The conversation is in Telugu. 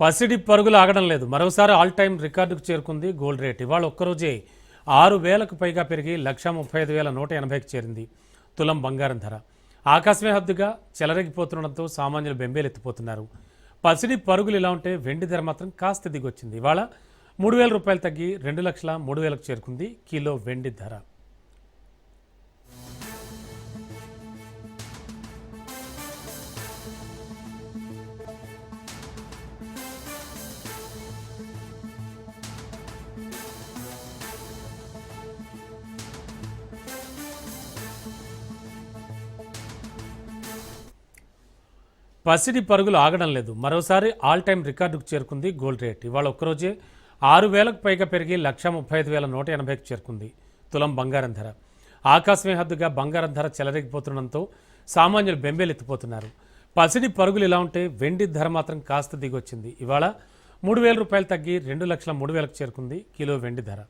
పసిడి పరుగులు ఆగడం లేదు. మరోసారి ఆల్ టైం రికార్డుకు చేరుకుంది గోల్డ్ రేట్. ఇవాళ ఒక్కరోజే ఆరు వేలకు పైగా పెరిగి లక్ష ముప్పై ఐదు వేల నూట ఎనభైకి చేరింది తులం బంగారం ధర. ఆకాశమే హద్దుగా చెలరగిపోతుండడంతో సామాన్యులు బెంబేలెత్తిపోతున్నారు. పసిడి పరుగులు ఇలా ఉంటే వెండి ధర మాత్రం కాస్త దిగొచ్చింది. ఇవాళ మూడు వేల రూపాయలు తగ్గి రెండు లక్షల మూడు వేలకు చేరుకుంది కిలో వెండి ధర. పసిడి పరుగులు ఆగడం లేదు. మరోసారి ఆల్ టైం రికార్డుకు చేరుకుంది గోల్డ్ రేట్. ఇవాళ ఒక్కరోజే ఆరు వేలకు పైగా పెరిగి లక్ష ముప్పై ఐదు వేల నూట ఎనభైకి చేరుకుంది తులం బంగారం ధర. ఆకాశమే హద్దుగా బంగారం ధర చెలరేగిపోతుండడంతో సామాన్యులు బెంబేలెత్తిపోతున్నారు. పసిడి పరుగులు ఇలా ఉంటే వెండి ధర మాత్రం కాస్త దిగొచ్చింది. ఇవాళ మూడు వేల రూపాయలు తగ్గి రెండు లక్షల మూడు వేలకు చేరుకుంది కిలో వెండి ధర.